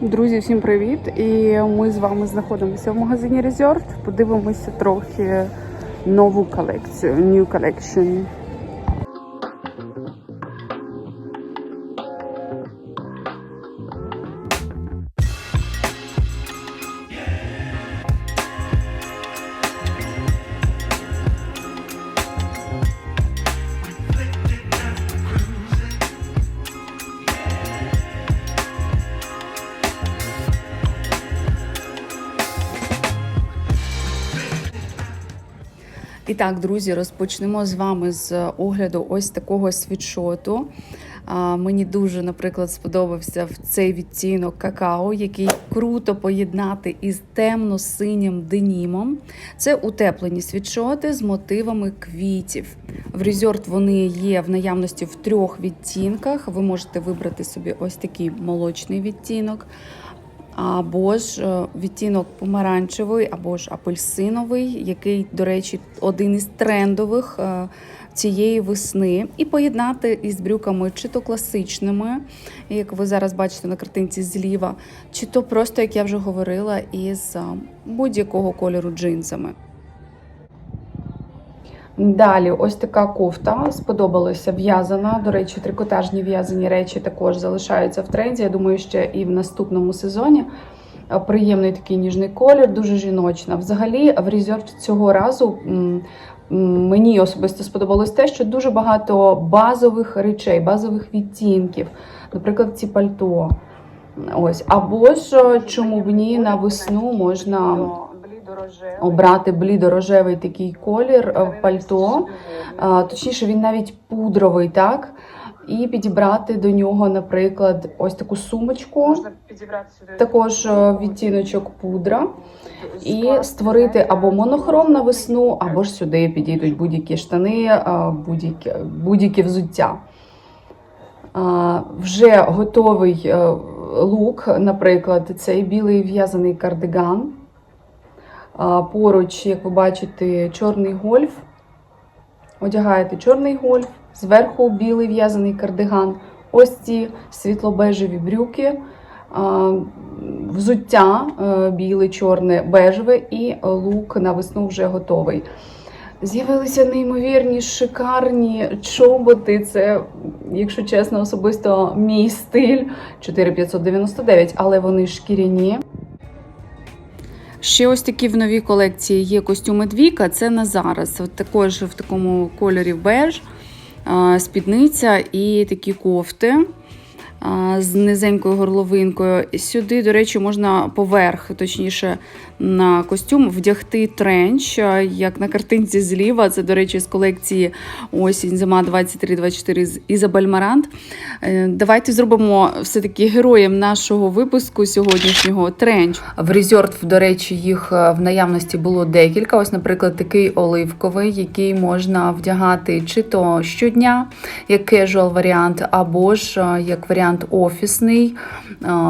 Друзі, всім привіт! І ми з вами знаходимося в магазині Resort. Подивимося трохи нову колекцію, New Collection. Так, друзі, розпочнемо з вами з огляду ось такого світшоту. Мені дуже, наприклад, сподобався в цей відтінок какао, який круто поєднати із темно-синім денімом. Це утеплені світшоти з мотивами квітів. В резорт вони є в наявності в трьох відтінках. Ви можете вибрати собі ось такий молочний відтінок або ж е, відтінок помаранчевий, або ж апельсиновий, який, до речі, один із трендових е, цієї весни, і поєднати із брюками чи то класичними, як ви зараз бачите на картинці зліва, чи то просто, як я вже говорила, із е, будь-якого кольору джинсами. Далі, ось така кофта сподобалася в'язана. До речі, трикотажні в'язані речі також залишаються в тренді. Я думаю, ще і в наступному сезоні. Е, Приємний такий ніжний колір, дуже жіночна. Взагалі, в резерв цього разу мені особисто сподобалось те, що дуже багато базових речей, базових відтінків, наприклад, ці пальто. Ось, або ж е, чому б ні на весну можна обрати блідо-рожевий такий колір е, в пальто. Точніше, він навіть пудровий, так? І підібрати до нього, наприклад, ось таку сумочку, Можна підібрати сюди також е, відтіночок пудра, і створити або монохром на весну, або ж сюди підійдуть будь-які штани, е, будь-які будь-які взуття. Вже готовий е, лук, наприклад, цей білий в'язаний кардиган. Поруч, як ви бачите, чорний гольф. Одягаєте чорний гольф, зверху білий в'язаний кардиган, ось ці світло-бежеві брюки, взуття е, біле, чорне, бежеве і лук на весну вже готовий. З'явилися неймовірні, шикарні чоботи. Це, якщо чесно, особисто мій стиль 4599, але вони шкіряні. Ще ось такі в новій колекції є костюми двійка. Це на зараз. От також в такому кольорі беж, спідниця і такі кофти з низенькою горловинкою. Сюди, до речі, можна поверх, точніше, на костюм вдягти тренч, як на картинці зліва. Це, до речі, з колекції осінь, зима 23-24 з Ізабель Марант. Е, Давайте зробимо все-таки героєм нашого випуску сьогоднішнього тренч. В резорт, до речі, їх е, в наявності було декілька. Ось, наприклад, такий оливковий, який можна вдягати чи то щодня, як кежуал варіант, або ж е, як варіант офісний е,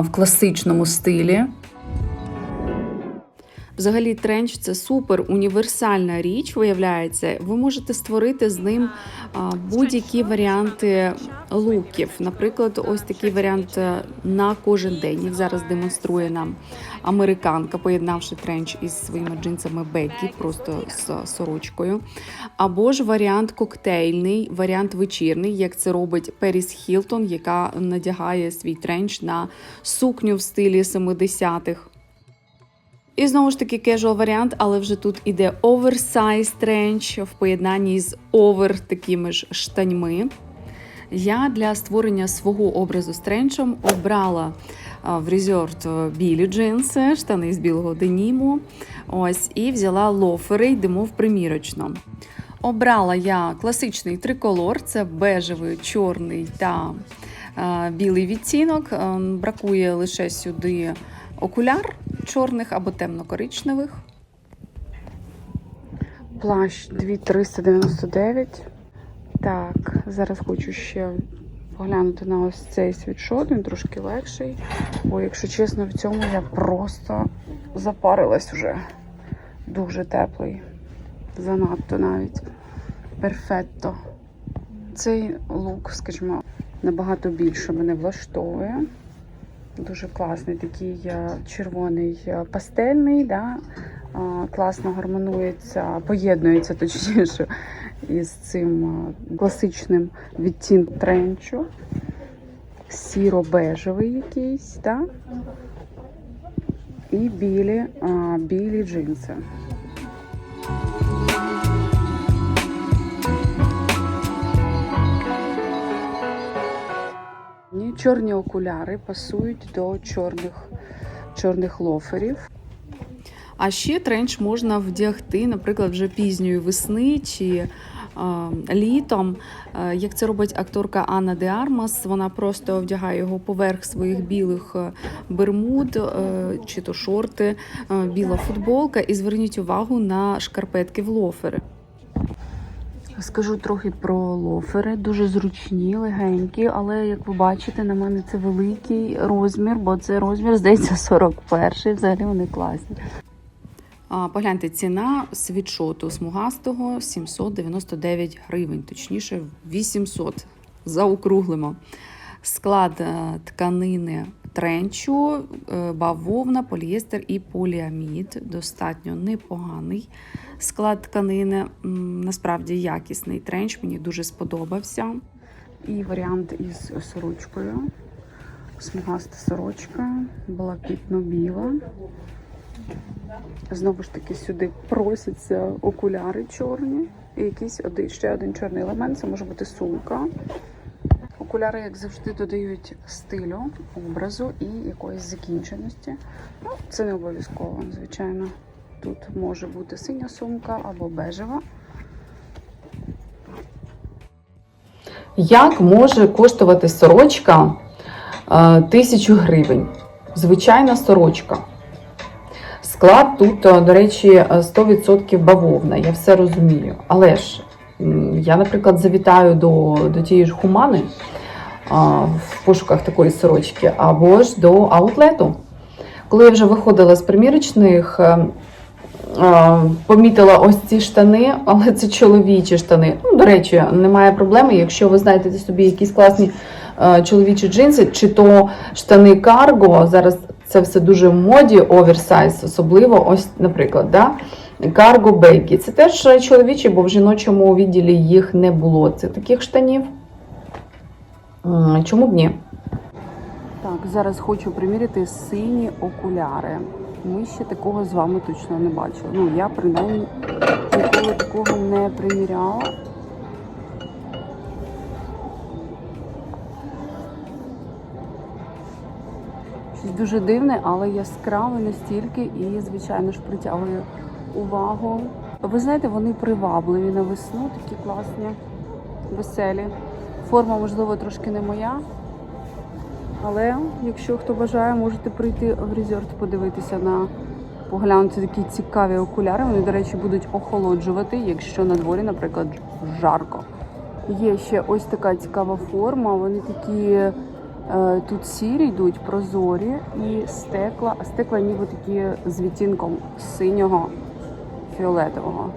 в класичному стилі. Взагалі, тренч це супер універсальна річ, виявляється. Ви можете створити з ним будь-які варіанти луків. Наприклад, ось такий варіант е, на кожен день. Як зараз демонструє нам американка, поєднавши тренч із своїми джинсами Бекі, просто з сорочкою. Або ж варіант коктейльний, варіант вечірний, як це робить Періс Хілтон, яка надягає свій тренч на сукню в стилі 70-х. І знову ж таки casual варіант, але вже тут іде оверсайз тренч в поєднанні з овер такими ж штаньми. Я для створення свого образу з тренчем обрала в резорт е, білі джинси, штани з білого деніму. Ось, і взяла лофери, йдемо в примірочно. Обрала я класичний триколор, це бежевий, чорний та е, білий відтінок. Е, бракує лише сюди окуляр чорних або темно-коричневих. Плащ 2399. Так, зараз хочу ще поглянути на ось цей світшот, він трошки легший. Бо, якщо чесно, в цьому я просто запарилась уже. Дуже теплий. Занадто навіть. Перфетто. Цей лук, скажімо, набагато більше мене влаштовує. Дуже класний, такий е, червоний е, пастельний, да? класно гармонується, поєднується точніше із цим е, класичним відтінком тренчу. Сіро-бежевий якийсь, да? і білі, білі джинси. Чорні окуляри пасують до чорних, чорних лоферів. А ще тренч можна вдягти, наприклад, вже пізньої весни чи літом. Е, як це робить акторка Анна Де Армас, вона просто вдягає його поверх своїх білих е, бермуд е, чи то шорти, біла футболка. І зверніть увагу на шкарпетки в лофери. Скажу трохи про лофери. Дуже зручні, легенькі, але як ви бачите, на мене це великий розмір, бо це розмір, здається, 41. Взагалі вони класні. Погляньте, ціна світшоту смугастого 799 гривень, точніше 800. Заокруглимо. Склад е, тканини тренчу, е, бавовна, полієстер і поліамід. Достатньо непоганий склад тканини. Насправді якісний тренч, мені дуже сподобався. І варіант із сорочкою. Смугаста сорочка, блакитно-біла. Знову ж таки, сюди просяться окуляри чорні. І якийсь один, ще один чорний елемент, це може бути сумка. Окуляри, як завжди, додають стилю, образу і якоїсь закінченості. Ну, це не обов'язково, звичайно. Тут може бути синя сумка або бежева. Як може коштувати сорочка е, тисячу гривень? Звичайна сорочка. Склад тут, е, до речі, е, 100% бавовна, я все розумію. Але ж я, наприклад, завітаю до, до тієї ж хумани в пошуках такої сорочки, або ж до аутлету. Коли я вже виходила з примірочних, е, е, помітила ось ці штани, але це чоловічі штани. Ну, до речі, немає проблеми, якщо ви знайдете собі якісь класні е, чоловічі джинси, чи то штани карго. Зараз це все дуже в моді, оверсайз, особливо, ось, наприклад, да? карго бейки. Це теж чоловічі, бо в жіночому відділі їх не було. Це таких штанів. Чому б ні? Так, зараз хочу приміряти сині окуляри. Ми ще такого з вами точно не бачили. Ну, я принаймні ніколи такого не приміряла. Щось дуже дивне, але яскраве настільки і, звичайно ж, притягує увагу. Ви знаєте, вони привабливі на весну, такі класні, веселі. Форма, можливо, трошки не моя. Але якщо хто бажає, можете прийти в резорт, подивитися на поглянути такі цікаві окуляри. Вони, до речі, будуть охолоджувати, якщо на дворі, наприклад, жарко. Є ще ось така цікава форма. Вони такі е, тут сірі йдуть, прозорі, і стекла, а стекла ніби такі з відтінком синього фіолетового.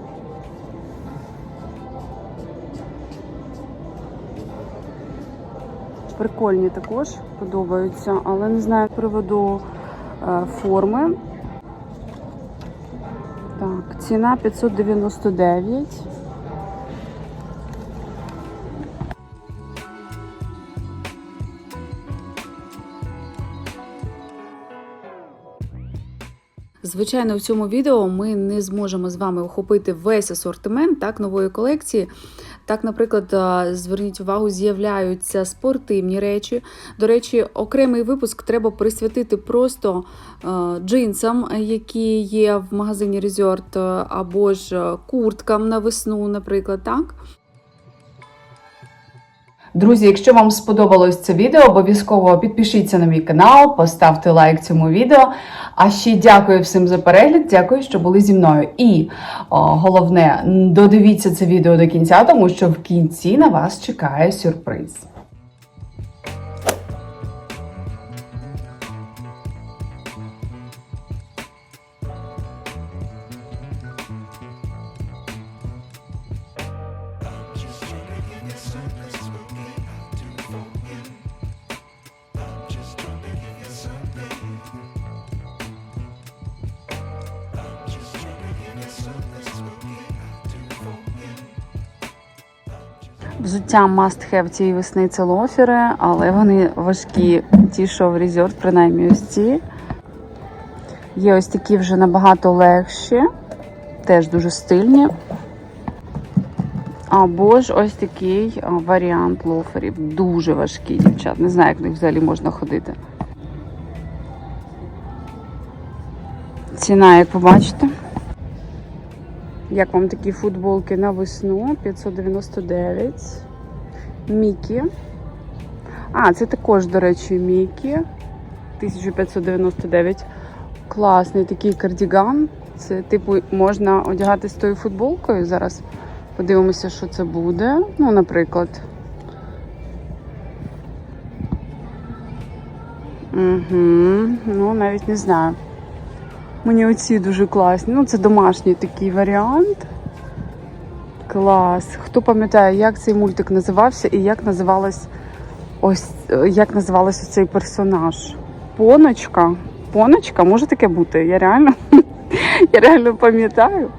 Прикольні також подобаються, але не знаю приводу е, форми. Так, ціна 599. Звичайно, в цьому відео ми не зможемо з вами охопити весь асортимент так, нової колекції. Так, наприклад, зверніть увагу, з'являються спортивні речі. До речі, окремий випуск треба присвятити просто е, джинсам, які є в магазині Resort, е, або ж е, курткам на весну, наприклад, так. Друзі, якщо вам сподобалось це відео, обов'язково підпишіться на мій канал, поставте лайк цьому відео. А ще дякую всім за перегляд, дякую, що були зі мною. І о, головне, додивіться це відео до кінця, тому що в кінці на вас чекає сюрприз. Взуття must have цієї весни це лофери, але вони важкі. Ті, що в Resort, принаймні ось ці. Є ось такі вже набагато легші, теж дуже стильні. Або ж ось такий варіант лоферів. Дуже важкі, дівчат. Не знаю, як в них взагалі можна ходити. Ціна, як ви бачите. Як вам такі футболки на весну? 599. Мікі. А, це також, до речі, Мікі. 1599. Класний такий кардіган. Це, типу, можна одягати з тою футболкою. Зараз подивимося, що це буде. Ну, наприклад. Угу. Ну, навіть не знаю. Мені оці дуже класні. Ну, це домашній такий варіант. Клас. Хто пам'ятає, як цей мультик називався і як називалась ось е, як називалась цей персонаж? Поночка. Поночка, може таке бути? Я реально, я реально пам'ятаю.